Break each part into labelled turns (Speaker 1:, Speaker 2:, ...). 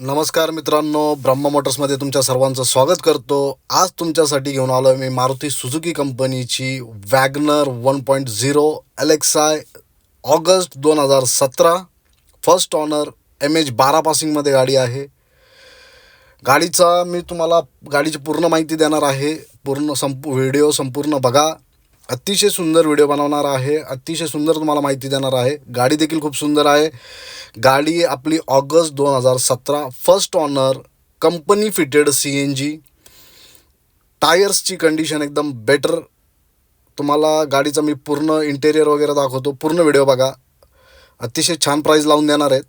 Speaker 1: नमस्कार मित्रांनो ब्रह्मा मोटर्समध्ये तुमच्या सर्वांचं स्वागत करतो. आज तुमच्यासाठी घेऊन आलो मी मारुती सुझुकी कंपनीची WagonR one point zero LXI August दोन हजार सतरा. फर्स्ट ऑनर एम एच बारा पासिंगमध्ये गाडी आहे. गाडीचा मी तुम्हाला गाडीची पूर्ण माहिती देणार आहे. पूर्ण संपू व्हिडिओ संपूर्ण बघा. अतिशय सुंदर व्हिडिओ बनवणार आहे. अतिशय सुंदर तुम्हाला माहिती देणार आहे. गाडी देखील खूप सुंदर आहे. गाडी आपली ऑगस्ट दोन हजार सतरा. First owner company fitted C N G टायर्सची condition एकदम बेटर तुम्हाला गाडीचा मी पूर्ण इंटेरियर वगैरे दाखवतो. पूर्ण व्हिडिओ बघा. अतिशय छान प्राईज लावून देणार आहेत.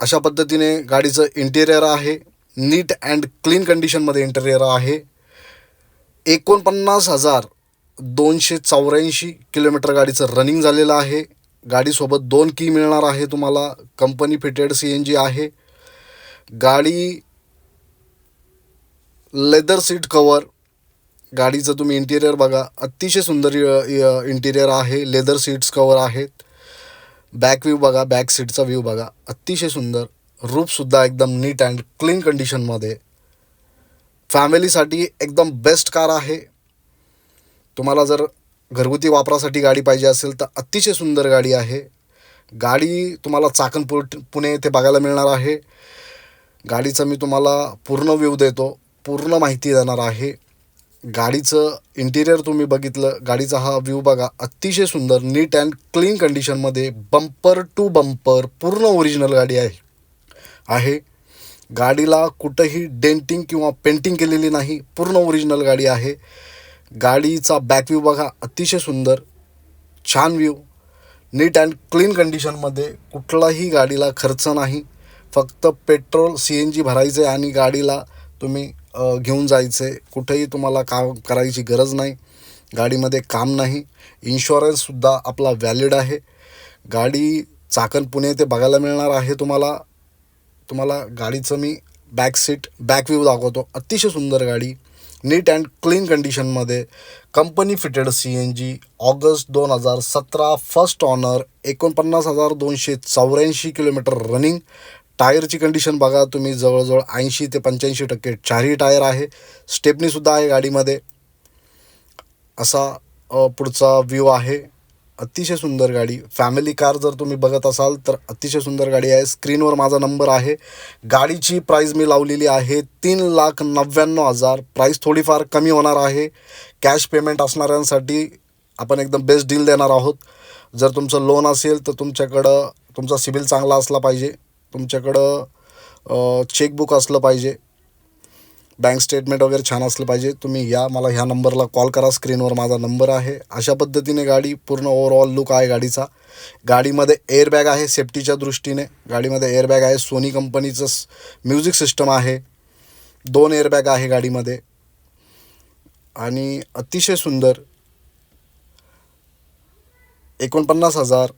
Speaker 1: अशा पद्धतीने गाडीचं इंटेरियर आहे. नीट अँड क्लीन कंडिशनमध्ये इंटेरियर आहे. एकोणपन्नास हजार दोनशे चौऱ्याऐंशी किलोमीटर गाडीचं रनिंग झालेलं आहे. गाडीसोबत दोन की मिळणार आहे तुम्हाला. Company fitted C N G आहे. गाडी लेदर सीट कवर गाडीचं तुम्ही इंटिरियर बघा. अतिशय सुंदर इंटिरियर आहे. लेदर सीट्स कवर आहेत. बॅक व्ह्यू बघा. बॅक सीटचा व्ह्यू बघा. अतिशय सुंदर. रूपसुद्धा एकदम नीट अँड क्लीन कंडिशनमध्ये फॅमिलीसाठी एकदम बेस्ट कार आहे. तुम्हाला जर घरगुती वापरासाठी गाडी पाहिजे असेल तर अतिशय सुंदर गाडी आहे. गाडी तुम्हाला चाकणपूर पुणे येथे बघायला मिळणार आहे. गाडीचा मी तुम्हाला पूर्ण व्यू देतो. पूर्ण माहिती देणार आहे. गाडीचं इंटिरियर तुम्ही बघितलं. गाडीचा हा व्ह्यू बघा. अतिशय सुंदर नीट अँड क्लीन कंडिशनमध्ये बंपर टू बंपर पूर्ण ओरिजिनल गाडी आहे. आहे. गाडीला कुठंही डेंटिंग किंवा पेंटिंग केलेली नाही पूर्ण ओरिजिनल गाडी आहे. गाडीचा बॅक व्ह्यू बघा अतिशय सुंदर छान व्ह्यू नीट अँड क्लीन कंडिशनमध्ये कुठलाही गाडीला खर्च नाही. फक्त पेट्रोल सी एन जी भरायचे आणि गाडीला तुम्ही घेऊन जायचे. कुठेही तुम्हाला काम करायची गरज नाही. गाडीमध्ये काम नाही. इन्शुरन्ससुद्धा आपला व्हॅलिड आहे. गाडी चाकण पुणे ते बघायला मिळणार आहे तुम्हाला. तुम्हाला गाडीचं मी बॅक सीट बॅक व्ह्यू दाखवतो. अतिशय सुंदर गाडी नीट अँड क्लीन कंडिशनमध्ये company fitted C N G August दोन हजार सतरा फर्स्ट ऑनर एकोणपन्नास हजार दोनशे चौऱ्याऐंशी किलोमीटर रनिंग टायरची कंडिशन बघा तुम्ही जवळजवळ ऐंशी ते पंच्याऐंशी टक्के चारही टायर आहे. स्टेपनीसुद्धा आहे गाडीमध्ये. असा पुढचा व्ह्यू आहे. अतिशय सुंदर गाडी. फॅमिली कार जर तुम्ही बघत असाल तर अतिशय सुंदर गाडी आहे. स्क्रीनवर माझा नंबर आहे. गाडीची प्राईज मी लावलेली आहे तीन लाख नव्याण्णव हजार. प्राईस थोडीफार कमी होणार आहे. कॅश पेमेंट असणाऱ्यांसाठी आपण एकदम बेस्ट डील देणार आहोत. जर तुमचं लोन असेल तर तुमच्याकडं तुमचा सिबिल चांगला असला पाहिजे. तुमच्याकडं चेकबुक असलं पाहिजे. बँक स्टेटमेंट वगैरे छान असलं पाहिजे. तुम्ही या मला ह्या नंबरला कॉल करा. स्क्रीनवर माझा नंबर आहे. अशा पद्धतीने गाडी पूर्ण ओव्हरऑल लुक आहे गाडीचा. गाडीमध्ये एअरबॅग आहे सेफ्टीच्या दृष्टीने. गाडीमध्ये एअरबॅग आहे. सोनी कंपनीचं म्युझिक सिस्टम आहे. दोन एअरबॅग आहे गाडीमध्ये. आणि अतिशय सुंदर एकोणपन्नास हजार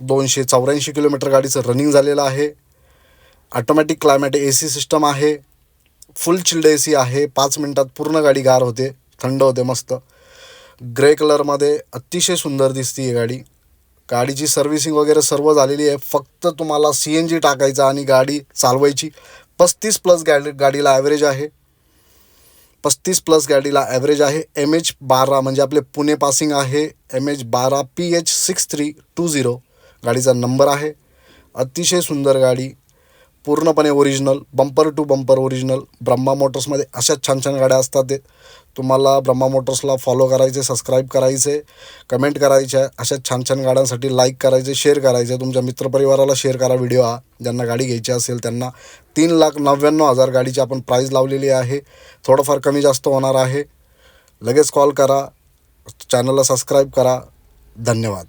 Speaker 1: दोनशे चौऱ्याऐंशी किलोमीटर गाडीचं रनिंग झालेलं आहे. Automatic climate A C system आहे. फुल चिल्ड ए सी आहे. पाच मिनटात पूर्ण गाडी गार होते. थंड होते मस्त. ग्रे कलरमध्ये अतिशय सुंदर दिसते ही गाडी. गाडीची सर्व्हिसिंग वगैरे सर्व झालेली आहे. फक्त तुम्हाला सी एन जी टाकायचा आणि गाडी चालवायची. पस्तीस प्लस गाडी गाडीला ॲव्हरेज आहे. पस्तीस प्लस गाडीला ॲव्हरेज आहे. एम एच बारा म्हणजे आपले पुणे पासिंग आहे. एम एच बारा P H six three two zero गाडीचा नंबर आहे. अतिशय सुंदर गाडी. पूर्णपणे original bumper to bumper original Brahma मोटर्समध्ये अशाच छान छान गाड्या असतात ते. तुम्हाला ब्रह्मा मोटर्सला फॉलो करायचे सबस्क्राईब करायचे कमेंट करायचे अशा छान छान गाड्यांसाठी लाईक करायचे शेअर करायचे. तुमच्या मित्रपरिवाराला शेअर करा व्हिडिओ हा. ज्यांना गाडी घ्यायची असेल त्यांना तीन लाख नव्याण्णव हजार गाडीची आपण प्राईज लावलेली आहे. थोडंफार कमी जास्त होणार आहे. लगेच कॉल करा. चॅनलला सबस्क्राईब करा. धन्यवाद.